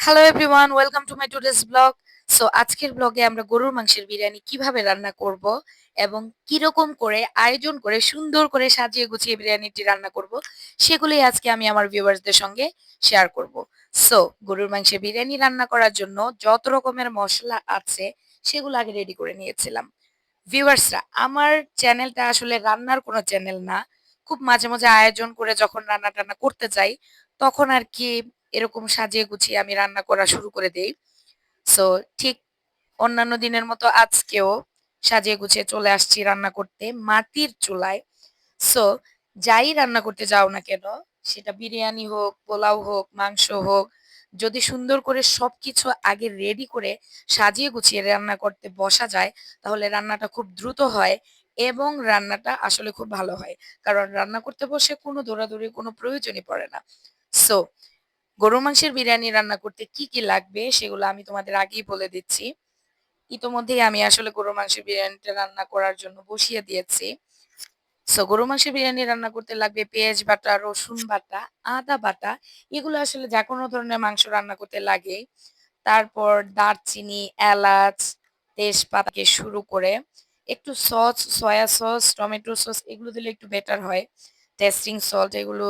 Hello everyone welcome to my today's blog so আজকের ব্লগে আমরা গরুর মাংসের বিরিয়ানি কীভাবে রান্না করব এবং কীরকম করে আয়োজন করে সুন্দর করে সাজিয়ে গুছিয়ে বিরিয়ানিটি রান্না করব, সেগুলোই আজকে আমি আমার ভিউয়ার্সদের সঙ্গে শেয়ার করব। সো গরুর মাংসের বিরিয়ানি রান্না করার জন্য যত রকমের মশলা আছে, সেগুলো আগে রেডি করে নিয়েছিলাম। ভিউয়ার্সরা আমার চ্যানেলটা আসলে রান্নার কোনো চ্যানেল না। খুব মাঝে মাঝে আয়োজন করে যখন রান্না টান্না করতে যাই, তখন আর কি এরকম সাজিয়ে গুছিয়ে আমি রান্না করা শুরু করে দেই। সো ঠিক অন্যান্য দিনের মতো আজকেও সাজিয়ে গুছিয়ে চলে আসছি রান্না করতে মাটির চুলায়। সো যাই রান্না করতে যাও না কেন, সেটা বিরিয়ানি হোক, পোলাও হোক, মাংস হোক, যদি সুন্দর করে সবকিছু আগে রেডি করে সাজিয়ে গুছিয়ে রান্না করতে বসা যায়, তাহলে রান্নাটা খুব দ্রুত হয় এবং রান্নাটা আসলে খুব ভালো হয়। কারণ রান্না করতে বসে কোনো দৌড়াদৌড়ি কোনো প্রয়োজনই পড়ে না। সো গরুর মাংসের বিরিয়ানি রান্না করতে কি কি লাগবে সেগুলো আমি তোমাদের আগেই বলে দিচ্ছি। ইতোমধ্যেই আমি আসলে গরুর মাংসের বিরিয়ানিটা রান্না করার জন্য বসিয়ে দিয়েছি। সো গরু মাংসের বিরিয়ানি রান্না করতে লাগবে পেঁয়াজ বাটা, রসুন বাটা, আদা বাটা, এগুলো আসলে যে কোনো ধরনের মাংস রান্না করতে লাগে। তারপর দারচিনি, এলাচ, তেজপাতাকে শুরু করে একটু sauce, soya sauce, tomato sauce এগুলো দিলে একটু বেটার হয়। টেস্টিং সল্ট এগুলো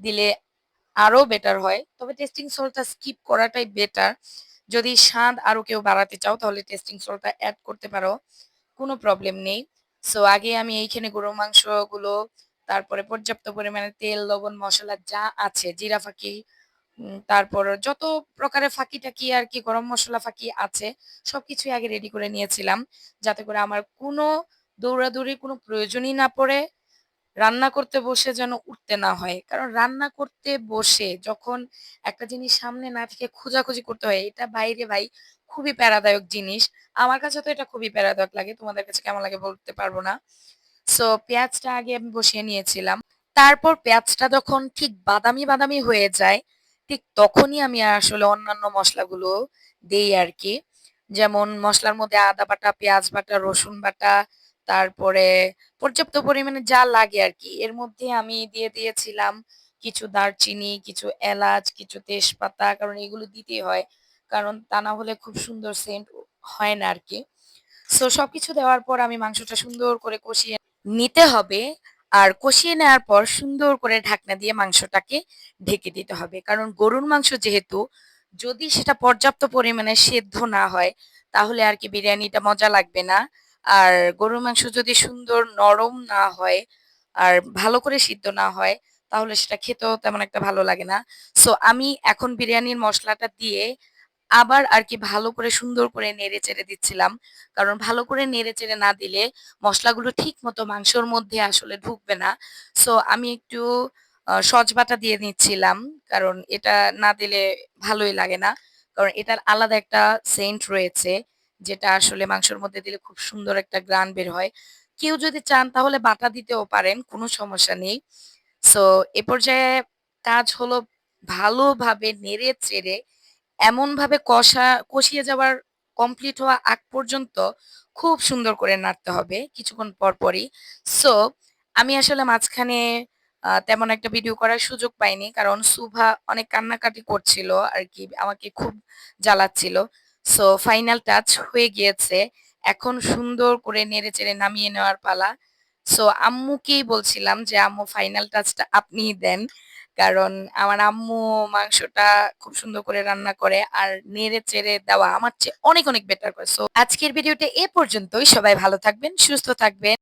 দিলে আরও বেটার হয়। তবে টেস্টিং সল্টটা স্কিপ করাটাই বেটার যদি স্বাদ আরও কেউ বাড়াতে চাও, তাহলে টেস্টিং সল্টটা অ্যাড করতে পারো। কোনো প্রবলেম নেই। সো আগে আমি এইখানে গরুর মাংসগুলো, তারপরে পর্যাপ্ত পরিমাণে তেল, লবণ, মশলা যা আছে, জিরা ফাঁকি তারপর যত প্রকারের ফাঁকি টাকি আর কি, গরম মশলা ফাঁকি আছে, সবকিছুই আগে রেডি করে নিয়েছিলাম। যাতে করে আমার কোনো দৌড়াদৌড়ি কোনো প্রয়োজনই না পড়ে। রান্না করতে বসে যেন উঠতে না হয়। কারণ রান্না করতে বসে যখন একটা জিনিস সামনে না থেকে খোঁজাখুঁজি করতে হয়, এটা বাইরে ভাই খুবই প্যারাদায়ক জিনিস। আমার কাছে তো এটা খুবই প্যারাদায়ক লাগে, তোমাদের কাছে কেমন লাগে বলতে পারব না। সো পেঁয়াজটা আগে আমি বসিয়ে নিয়েছিলাম। তারপর পেঁয়াজটা যখন ঠিক বাদামি বাদামি হয়ে যায়, ঠিক তখনই আমি আসলে অন্যান্য মশলাগুলো দেই আর কি। যেমন মশলার মধ্যে আদা বাটা, পেঁয়াজ বাটা, রসুন বাটা তারপরে পর্যাপ্ত পরিমাণে যা লাগে আর কি এর মধ্যে আমি দিয়ে দিয়েছিলাম কিছু দারচিনি, কিছু এলাচ, কিছু তেজপাতা, কারণ এগুলো দিতেই হয়, কারণ তা না হলে খুব সুন্দর সেন্ট হয় না আর কি সো সবকিছু দেওয়ার পর আমি মাংসটা সুন্দর করে কষিয়ে নিতে হবে, আর কষিয়ে নেওয়ার পর সুন্দর করে ঢাকনা দিয়ে মাংসটাকে ঢেকে দিতে হবে। কারণ গরুর মাংস যেহেতু, যদি সেটা পর্যাপ্ত পরিমাণে সেদ্ধ না হয়, তাহলে আর কি বিরিয়ানিটা মজা লাগবে না। আর গরুর মাংস যদি সুন্দর নরম না হয় আর ভালো করে সিদ্ধ না হয়, তাহলে সেটা খেতেও তেমন একটা ভালো লাগে না। সো আমি এখন বিরিয়ানির মশলাটা দিয়ে আবার আর কি ভালো করে সুন্দর করে নেড়ে চেড়ে দিচ্ছিলাম। কারণ ভালো করে নেড়ে চেড়ে না দিলে মশলাগুলো ঠিক মতো মাংসর মধ্যে আসলে ঢুকবে না। সো আমি একটু সজ বাটা দিয়ে নিচ্ছিলাম, কারণ এটা না দিলে ভালোই লাগে না। কারণ এটার আলাদা একটা সেন্ট রয়েছে। যেটা আসলে মাংসের মধ্যে দিলে খুব সুন্দর একটা গ্রান বের হয়। কেউ যদি চান তাহলে বাটা দিতেও পারেন, কোনো সমস্যা নেই। সো এ পর্যায়ে কাজ হলো ভালোভাবে নেড়ে চেড়ে এমনভাবে কষা, কষিয়ে যাওয়ার কমপ্লিট হওয়া আগ পর্যন্ত খুব সুন্দর করে নাড়তে হবে কিছুক্ষণ পর পরই। সো আমি আসলে মাঝখানে তেমন একটা ভিডিও করার সুযোগ পাইনি কারণ সুভা অনেক কান্নাকাটি করছিল আর কি, আমাকে খুব জ্বালাচ্ছিল। সো ফাইনাল টাচ হয়ে গিয়েছে। এখন সুন্দর করে নেড়ে চেড়ে নামিয়ে নেওয়ার পালা। সো আম্মুকেই বলছিলাম যে, আম্মু ফাইনাল টাচটা আপনিই দেন। কারণ আমার আম্মু মাংসটা খুব সুন্দর করে রান্না করে আর নেড়ে চেড়ে দেওয়া আমার চেয়ে অনেক অনেক বেটার করে। সো আজকের ভিডিওটা এ পর্যন্তই। সবাই ভালো থাকবেন, সুস্থ থাকবেন।